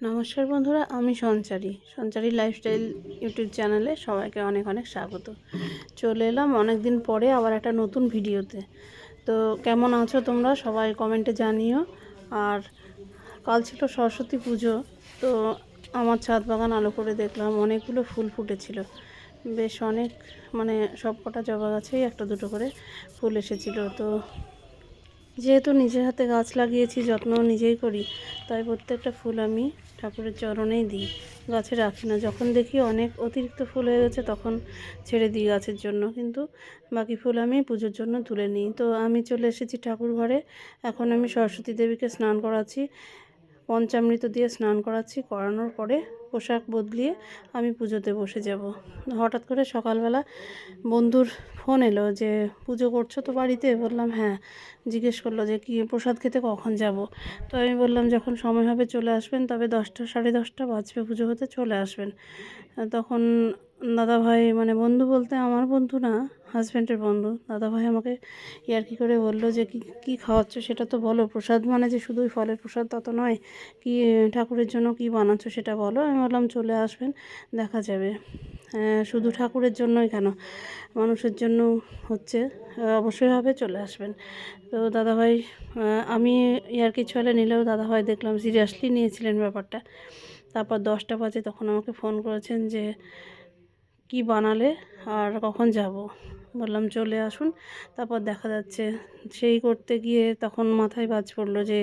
নমস্কার বন্ধুরা, আমি সঞ্চারী। সঞ্চারী লাইফস্টাইল ইউটিউব চ্যানেলে সবাইকে অনেক অনেক স্বাগত। চলে এলাম অনেক দিন পরে আবার একটা নতুন ভিডিওতে। তো কেমন আছো তোমরা? সবাই কমেন্টে জানিও। আর কাল ছিল সরস্বতী পুজো, তো আমার ছাদ বাগান আলো করে দেখলাম, অনেকগুলো ফুল ফুটেছিল। বেশ অনেক মানে সব কটা জবা গাছেই একটা দুটো করে ফুল এসেছিল। তো যেহেতু নিজের হাতে গাছ লাগিয়েছি যত্ন নিজেই করি, তাই প্রত্যেকটা ফুল আমি ঠাকুরের চরণেই দিই। গাছে রাখি না। যখন দেখি অনেক অতিরিক্ত ফুল হয়ে গেছে, তখন ছেড়ে দিই গাছের জন্য। কিন্তু বাকি ফুল আমি পুজোর জন্য তুলে নিই। তো আমি চলে এসেছি ঠাকুর ঘরে। এখন আমি সরস্বতী দেবীকে স্নান করাচ্ছি। পঞ্চামৃত দিয়ে স্নান করাচ্ছি, করানোর পরে পোশাক বদলিয়ে আমি পুজোতে বসে যাব। হঠাৎ করে সকালবেলা বন্ধুর ফোন এলো যে, পুজো করছ তো বাড়িতে? বললাম হ্যাঁ। জিজ্ঞেস করল যে, কি, প্রসাদ খেতে কখন যাব? তো আমি বললাম, যখন সময় হবে চলে আসবেন, তবে দশটা, সাড়ে দশটা বাজবে পুজো হতে, চলে আসবেন। তখন দাদা ভাই মানে বন্ধু বলতে আমার বন্ধু না হাজব্যান্ডের বন্ধু। দাদা ভাই আমাকে ইয়ার্কি করে বলল যে, কি, কী খাওয়াচ্ছ সেটা তো বলো। প্রসাদ মানে যে শুধুই ফলের প্রসাদ তত নয়, কি ঠাকুরের জন্য কি বানাচ্ছ সেটা বলো। আমি বললাম, চলে আসবেন, দেখা যাবে। শুধু ঠাকুরের জন্যই কেন? মানুষের জন্য হচ্ছে অবশ্যই হবে, চলে আসবেন। তো দাদাভাই আমি ইয়ার ইয়ার্কি ছলে নিলেও দাদাভাই দেখলাম সিরিয়াসলি নিয়েছিলেন ব্যাপারটা। তারপর দশটা বাজে তখন আমাকে ফোন করেছেন যে কি বানালে আর কখন যাব? বললাম, চলে আসুন। তারপর দেখা যাচ্ছে, সেই করতে গিয়ে তখন মাথায় বাজ পড়ল যে,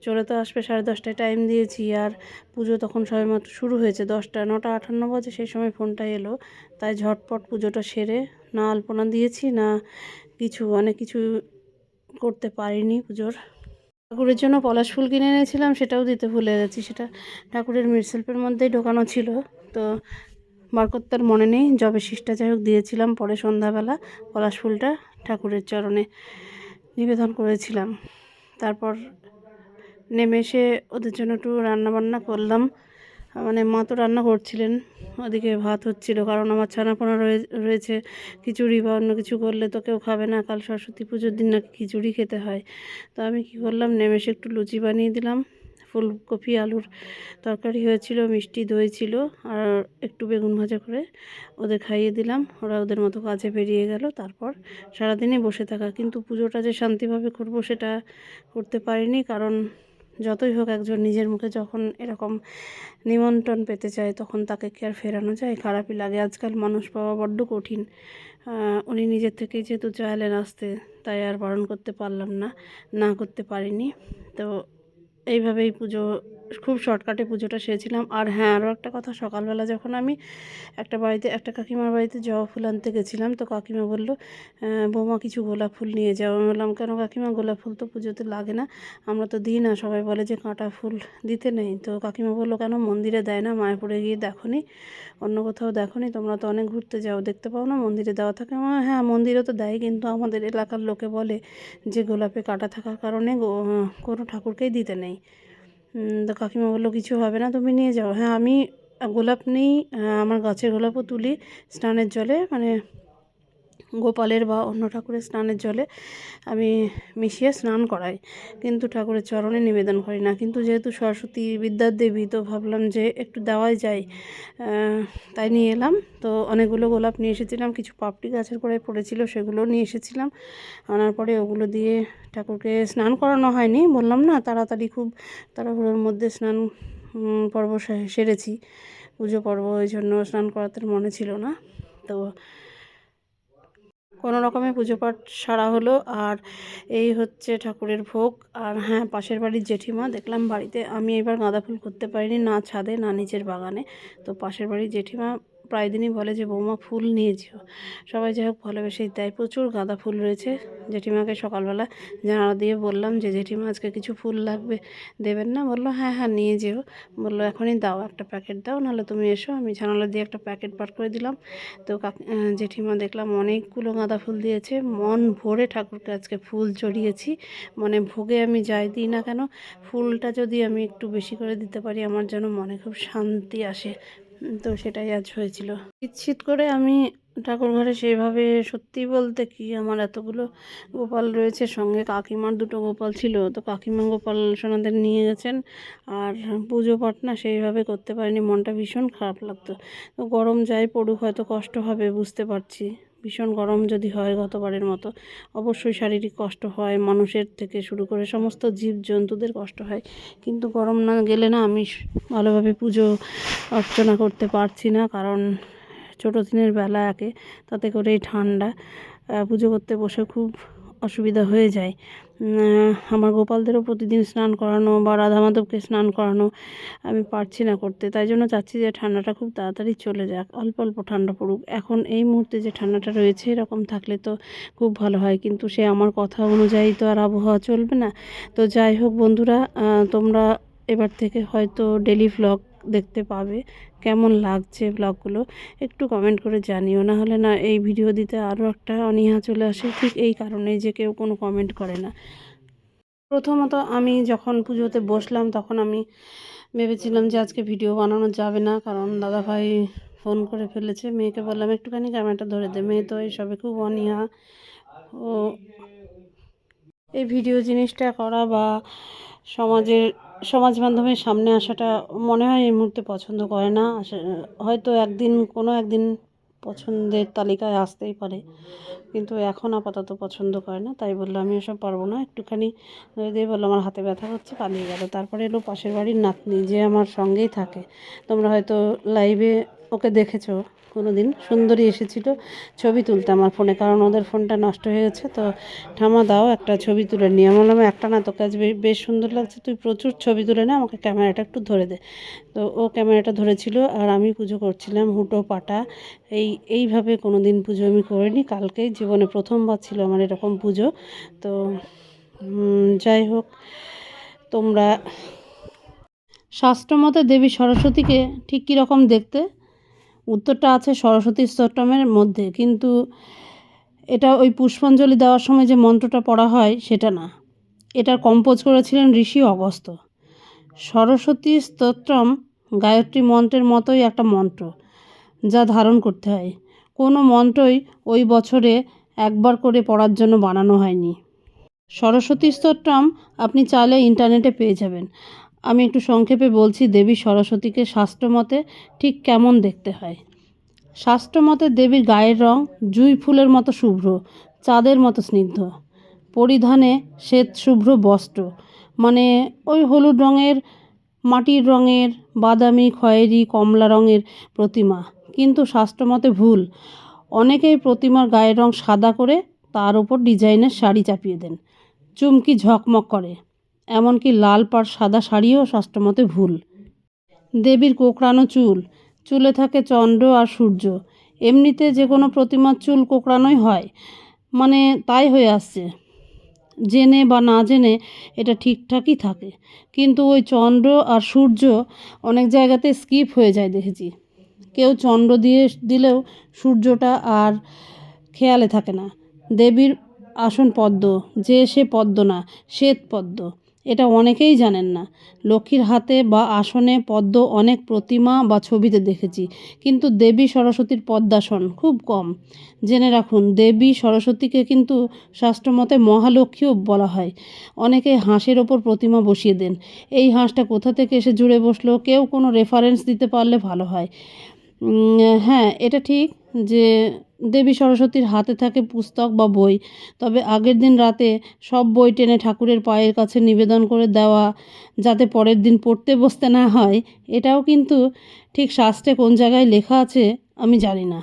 চলে তো আসবে, সাড়ে দশটায় টাইম দিয়েছি। আর পুজো তখন সবেমাত্র শুরু হয়েছে, দশটা, নটা, আটান্ন বাজে, সেই সময় ফোনটা এলো। তাই ঝটপট পুজোটা সেরে না আলপনা দিয়েছি, না কিছু, অনেক কিছু করতে পারিনি পুজোর। ঠাকুরের জন্য পলাশ ফুল কিনে এনেছিলাম, সেটাও দিতে ভুলে গেছি। সেটা ঠাকুরের মিরসেলফের মধ্যেই ঢোকানো ছিল। তো বার করতে আর মনে নেই। জবে শিষ্টা যাই হোক দিয়েছিলাম, পরে সন্ধ্যাবেলা পলাশ ফুলটা ঠাকুরের চরণে নিবেদন করেছিলাম। তারপর নেমে এসে ওদের জন্য একটু রান্নাবান্না করলাম। মানে মা তো রান্না করছিলেন, ওদিকে ভাত হচ্ছিল, কারণ আমার ছানাপোনা রয়েছে। খিচুড়ি বা অন্য কিছু করলে তো কেউ খাবে না, কাল সরস্বতী পুজোর দিন নাকি খিচুড়ি খেতে হয়। তো আমি কি করলাম, নেমে এসে একটু লুচি বানিয়ে দিলাম। ফুলকপি, আলুর তরকারি হয়েছিল, মিষ্টি দই ছিল আর একটু বেগুন ভাজা করে ওদের খাইয়ে দিলাম। ওরা ওদের মতো কাজে বেরিয়ে গেল। তারপর সারাদিনই বসে থাকা। কিন্তু পুজোটা যে শান্তিভাবে করব সেটা করতে পারিনি। কারণ যতই হোক একজন নিজের মুখে যখন এরকম নিমন্ত্রণ পেতে চায়, তখন তাকে কি আর ফেরানো যায়? খারাপই লাগে। আজকাল মানুষ পাওয়া বড্ড কঠিন। উনি নিজের থেকেই যেহেতু চাইলেন আসতে, তাই আর বারণ করতে পারলাম না। না করতে পারিনি। তো এইভাবেই পুজো খুব শর্টকাটে পুজোটা সেরেছিলাম। আর হ্যাঁ আরও একটা কথা, সকালবেলা যখন আমি একটা বাড়িতে, একটা কাকিমার বাড়িতে জবা ফুল আনতে গেছিলাম, তো কাকিমা বলল বৌমা কিছু গোলাপ ফুল নিয়ে যাও। আমি বললাম, কেন কাকিমা, গোলাপ ফুল তো পুজোতে লাগে না, আমরা তো দিই না, সবাই বলে যে কাঁটা ফুল দিতে নেই। তো কাকিমা বলল, কেন মন্দিরে দেয় না, মায়াপুরে গিয়ে দেখো নি অন্য কোথাও দেখো নি তোমরা তো অনেক ঘুরতে যাও, দেখতে পাও না মন্দিরে দেওয়া থাকে? আমার হ্যাঁ মন্দিরে তো দেয়, কিন্তু আমাদের এলাকার লোকে বলে যে গোলাপে কাটা থাকার কারণে কোনো ঠাকুরকেই দিতে নেই। তো কাকিমা বলল, কিছু হবে না, তুমি নিয়ে যাও। হ্যাঁ আমি গোলাপ নেই আমার গাছের গোলাপও তুলি স্নানের জলে মানে গোপালের বা অন্য ঠাকুরের স্নানের জলে আমি মিশিয়ে স্নান করাই। কিন্তু ঠাকুরের চরণে নিবেদন করি না। কিন্তু যেহেতু সরস্বতী বিদ্যার দেবী, তো ভাবলাম যে একটু দেওয়াই যায়। তাই নিয়ে এলাম। তো অনেকগুলো গোলাপ নিয়ে এসেছিলাম। কিছু পাপড়ি গাছের করে পড়েছিল সেগুলো নিয়ে এসেছিলাম। আনার পরে ওগুলো দিয়ে ঠাকুরকে স্নান করানো হয়নি। বললাম, না, তাড়াতাড়ি খুব তাড়াহুড়োর মধ্যে স্নান পর্ব সেরেছি। পুজো পর্ব, ওই জন্য স্নান করাতে মনে ছিল না। তো কোনো রকমে পুজো পাঠ সারা হলো। আর এই হচ্ছে ঠাকুরের ভোগ। আর হ্যাঁ পাশের বাড়ির জেঠিমা, দেখলাম বাড়িতে আমি এবার গাঁদা ফুল করতে পারিনি, না ছাদে, না নিচের বাগানে। তো পাশের বাড়ির জেঠিমা প্রায় দিনই বলে যে, বৌমা, ফুল নিয়ে যেও। সবাই যাই হোক, ভালোবেসেই দেয়। প্রচুর গাঁদা ফুল রয়েছে। জেঠিমাকে সকালবেলা জানালা দিয়ে বললাম যে, জেঠিমা, আজকে কিছু ফুল লাগবে? দেবেন না? বলল হ্যাঁ হ্যাঁ নিয়ে যেও। বলল, এখনই দাও, একটা প্যাকেট দাও, নাহলে তুমি এসো, আমি জানালা দিয়ে একটা প্যাকেট পার করে দিলাম। তো জেঠিমা দেখলাম অনেকগুলো গাঁদা ফুল দিয়েছে। মন ভরে ঠাকুরকে আজকে ফুল চড়িয়েছি। মানে ভোগে আমি যাই দিই না কেন, ফুলটা যদি আমি একটু বেশি করে দিতে পারি, আমার যেন মনে খুব শান্তি আসে। তো সেটাই আজ হয়েছিল। শীত করে আমি ঠাকুর ঘরে সেভাবে সত্যি বলতে কি আমার এতগুলো গোপাল রয়েছে, সঙ্গে কাকিমার দুটো গোপাল ছিল। তো কাকিমা গোপাল সোনাদের নিয়ে গেছেন আর পুজো পাটনা সেইভাবে করতে পারিনি, মনটা ভীষণ খারাপ লাগতো। তো গরম যাই পড়ুক, হয়তো কষ্ট হবে, বুঝতে পারছি। ভীষণ গরম যদি হয় গতবারের মতো। অবশ্যই শারীরিক কষ্ট হয়, মানুষের থেকে শুরু করে সমস্ত জীবজন্তুদের কষ্ট হয়। কিন্তু গরম না গেলে না আমি ভালোভাবে পুজো অর্চনা করতে পারছি না। কারণ ছোটো দিনের বেলা একে, তাতে করে ঠান্ডা। পুজো করতে বসে খুব অসুবিধা হয়ে যায়। আমার গোপালদেরও প্রতিদিন স্নান করানো বা রাধা মাধবকে স্নান করানো আমি পারছি না করতে। তাই জন্য চাচ্ছি যে ঠান্ডাটা খুব তাড়াতাড়ি চলে যাক, অল্প অল্প ঠান্ডা পড়ুক। এখন এই মুহূর্তে যে ঠান্ডাটা রয়েছে এরকম থাকলে তো খুব ভালো হয়, কিন্তু সে আমার কথা অনুযায়ী তো আর আবহাওয়া চলবে না। তো যাই হোক বন্ধুরা তোমরা এবার থেকে হয়তো ডেলি ভ্লগ দেখতে পাবে কেমন লাগছে ব্লগগুলো, একটু কমেন্ট করে জানিও। না হলে না এই ভিডিও দিতে আরও একটা অনীহা চলে আসে, ঠিক এই কারণেই যে কেউ কোনো কমেন্ট করে না। প্রথমত আমি যখন পুজোতে বসলাম তখন আমি ভেবেছিলাম যে আজকে ভিডিও বানানো যাবে না, কারণ দাদাভাই ফোন করে ফেলেছে। মেয়েকে বললাম, একটুখানি ক্যামেরাটা ধরে দে। মেয়ে তো এইসবে খুব অনীহা। ও, এই ভিডিও জিনিসটা করা বা সমাজের সমাজ মাধ্যমের সামনে আসাটা মনে হয় এই মুহূর্তে পছন্দ করে না। হয়তো একদিন, কোনো একদিন পছন্দের তালিকায় আসতেই পারে। কিন্তু এখন আপাতত পছন্দ করে না। তাই বলল, আমি এসব পারব না। একটুখানি দিয়ে বলল, আমার হাতে ব্যথা হচ্ছে পালিয়ে গেল। তারপরে এলো পাশের বাড়ির নাতনি, যে আমার সঙ্গেই থাকে। তোমরা হয়তো লাইভে ওকে দেখেছ। কোনো দিন সুন্দরী এসেছিল ছবি তুলতে আমার ফোনে, কারণ ওদের ফোনটা নষ্ট হয়ে গেছে। তো ঠামা দাও একটা ছবি তুলে নিয়ে। আমি বললাম, একটা না তোকে আজ বেশ সুন্দর লাগছে। তুই প্রচুর ছবি তুলে নে, আমাকে ক্যামেরাটা একটু ধরে দে। তো ও ক্যামেরাটা ধরেছিল আর আমি পুজো করছিলাম হুটো পাটা। এই, এইভাবে কোনো দিন পুজো আমি করিনি। কালকেই জীবনে প্রথমবার ছিল আমার এরকম পুজো। তো যাই হোক, তোমরা শাস্ত্রমতে দেবী সরস্বতীকে ঠিক কীরকম দেখতে? উত্তরটা আছে সরস্বতী স্তোত্রমের মধ্যে, কিন্তু এটা ওই পুষ্পাঞ্জলি দেওয়ার সময় যে মন্ত্রটা পড়া হয় সেটা না। এটার কম্পোজ করেছিলেন ঋষি অগস্ত সরস্বতী স্তোত্রম গায়ত্রী মন্ত্রের মতোই একটা মন্ত্র যা ধারণ করতে হয়। কোনো মন্ত্রই ওই বছরে একবার করে পড়ার জন্য বানানো হয়নি। সরস্বতী স্তোত্রম আপনি চাইলে ইন্টারনেটে পেয়ে যাবেন। আমি একটু সংক্ষেপে বলছি, দেবী সরস্বতীকে শাস্ত্রমতে ঠিক কেমন দেখতে হয়? শাস্ত্রমতে দেবীর গায়ের রং জুঁই ফুলের মতো শুভ্র, চাঁদের মতো স্নিগ্ধ। পরিধানে শ্বেত শুভ্র বস্ত্র মানে ওই হলুদ রঙের, মাটির রঙের, বাদামি, খয়েরি, কমলা রঙের প্রতিমা। কিন্তু শাস্ত্রমতে ভুল। অনেকেই প্রতিমার গায়ের রং সাদা করে তার ওপর ডিজাইনের শাড়ি চাপিয়ে দেন। চুমকি ঝকমক করে। এমনকি লাল পাড় সাদা শাড়িও শাস্ত্রমতে ভুল। দেবীর কোকড়ানো চুল, চুলে থাকে চন্দ্র আর সূর্য। এমনিতে যে কোনো প্রতিমার চুল কোকড়ানোই হয় মানে তাই হয়ে আসছে। জেনে বা না জেনে এটা ঠিকঠাকই থাকে, কিন্তু ওই চন্দ্র আর সূর্য অনেক জায়গাতে স্কিপ হয়ে যায় দেখেছি। কেউ চন্দ্র দিয়ে দিলেও সূর্যটা আর খেয়ালে থাকে না। দেবীর আসন পদ্ম, যে সে পদ্ম না, শ্বেত পদ্ম। এটা অনেকেই জানেন না। লক্ষ্মীর হাতে বা আসনে পদ্ম অনেক প্রতিমা বা ছবিতে দেখেছি। কিন্তু দেবী সরস্বতীর পদ্মাসন খুব কম। জেনে রাখুন, দেবী সরস্বতীকে কিন্তু শাস্ত্রমতে মহালক্ষ্মীও বলা হয়। অনেকে হাঁসের ওপর প্রতিমা বসিয়ে দেন। এই হাঁসটা কোথা থেকে এসে জুড়ে বসল, কেউ কোনো রেফারেন্স দিতে পারলে ভালো হয়। হ্যাঁ এটা ঠিক যে দেবী সরস্বতীর হাতে থাকে পুস্তক বা বই। তবে আগের দিন রাতে সব বই টেনে ঠাকুরের পায়ের কাছে নিবেদন করে দেওয়া, যাতে পরের দিন পড়তে বসতে না হয়, এটাও কিন্তু ঠিক শাস্ত্রে কোন জায়গায় লেখা আছে আমি জানি না।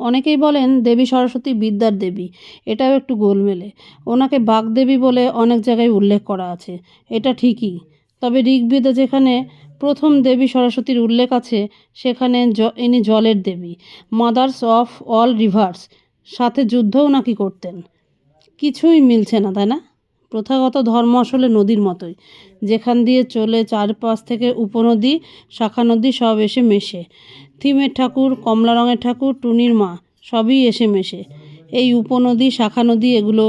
অনেকেই বলেন দেবী সরস্বতী বিদ্যার দেবী, এটাও একটু গোলমেলে। ওনাকে বাগদেবী বলে অনেক জায়গায় উল্লেখ করা আছে, এটা ঠিকই। তবে ঋগ্বেদে যেখানে প্রথম দেবী সরস্বতীর উল্লেখ আছে, সেখানে ইনি জলের দেবী মাদার্স অফ অল রিভার্স সাথে যুদ্ধও নাকি করতেন। কিছুই মিলছে না, তাই না? প্রথাগত ধর্ম আসলে নদীর মতোই, যেখান দিয়ে চলে চারপাশ থেকে উপনদী, শাখা নদী সব এসে মেশে। থিমের ঠাকুর, কমলা রঙের ঠাকুর, টুনির মা, সবই এসে মেশে। এই উপনদী, শাখা নদী, এগুলো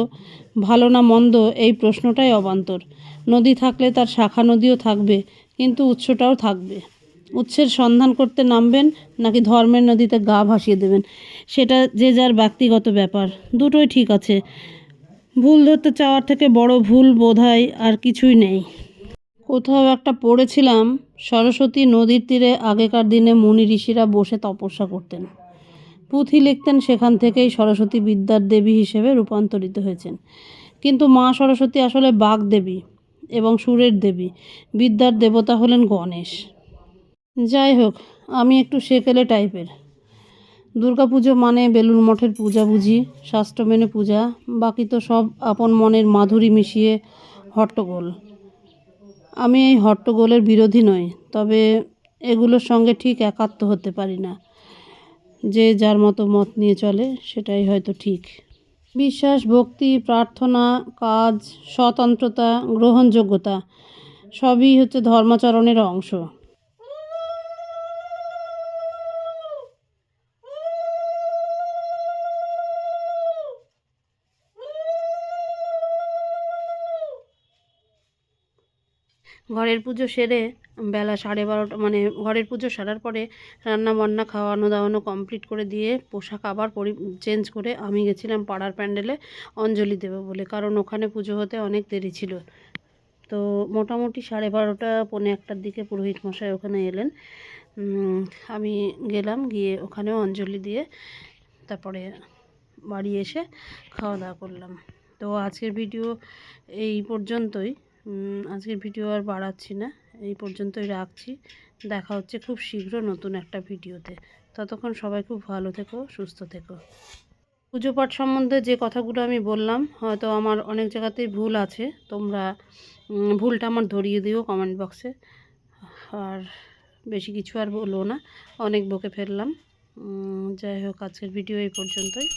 ভালো না মন্দ, এই প্রশ্নটাই অবান্তর। নদী থাকলে তার শাখা নদীও থাকবে কিন্তু উৎসটাও থাকবে। উৎসের সন্ধান করতে নামবেন নাকি ধর্মের নদীতে গা ভাসিয়ে দেবেন, সেটা যে যার ব্যক্তিগত ব্যাপার। দুটোই ঠিক আছে। ভুল ধরতে চাওয়ার থেকে বড় ভুল বোধহয় আর কিছুই নেই। কোথাও একটা পড়েছিলাম, সরস্বতী নদীর তীরে আগেকার দিনে মুনি ঋষিরা বসে তপস্যা করতেন। পুঁথি লিখতেন, সেখান থেকেই সরস্বতী বিদ্যার দেবী হিসেবে রূপান্তরিত হয়েছেন। কিন্তু মা সরস্বতী আসলে বাঘ দেবী এবং সুরের দেবী। বিদ্যার দেবতা হলেন গণেশ। যাই হোক, আমি একটু সেকেলে টাইপের। দুর্গা পুজো মানে বেলুর মঠের পূজা বুঝি শাস্ত্র মেনে পূজা, বাকি তো সব আপন মনের মাধুরী মিশিয়ে হট্টগোল। আমি এই হট্টগোলের বিরোধী নই, তবে এগুলোর সঙ্গে ঠিক একাত্ম হতে পারি না। যে যার মতো মত নিয়ে চলে, সেটাই হয়তো ঠিক। বিশ্বাস ভক্তি প্রার্থনা কাজ স্বতন্ত্রতা গ্রহণযোগ্যতা সবই হচ্ছে ধর্মাচরণের অংশ। ঘরের পুজো সেরে বেলা সাড়ে বারোটা মানে ঘরের পুজো সারার পরে রান্না বান্না খাওয়ানো দাওয়ানো কমপ্লিট করে দিয়ে পোশাক আবার পরি চেঞ্জ করে আমি গেছিলাম পাড়ার প্যান্ডেলে অঞ্জলি দেবো বলে। কারণ ওখানে পুজো হতে অনেক দেরি ছিল। তো মোটামুটি সাড়ে বারোটা, পৌনে একটার দিকে পুরোহিত মশাই ওখানে এলেন। আমি গেলাম, গিয়ে ওখানেও অঞ্জলি দিয়ে তারপরে বাড়ি এসে খাওয়া দাওয়া করলাম। তো আজকের ভিডিও এই পর্যন্তই। আজকের ভিডিও আর বাড়াচ্ছি না। এই পর্যন্তই রাখছি। দেখা হচ্ছে খুব শীঘ্র নতুন একটা ভিডিওতে। ততক্ষণ সবাই খুব ভালো থেকো, সুস্থ থেকো। পুজো পাঠ সম্বন্ধে যে কথাগুলো আমি বললাম, হয়তো আমার অনেক জায়গাতেই ভুল আছে। তোমরা ভুলটা আমার ধরিয়ে দিও কমেন্ট বক্সে আর বেশি কিছু আর বলব না। অনেক বকে ফেললাম। যাই হোক, আজকের ভিডিও এই পর্যন্তই।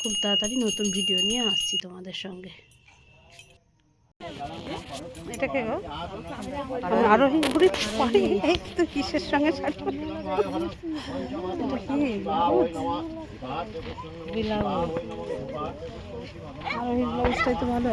খুব তাড়াতাড়ি নতুন ভিডিও নিয়ে আসছি তোমাদের সঙ্গে। এটা কে গো? আরোহী ঘুরি পারি এই তো কিসের সঙ্গে শাড়ি কি? ব্লাউজটাই তো ভালো।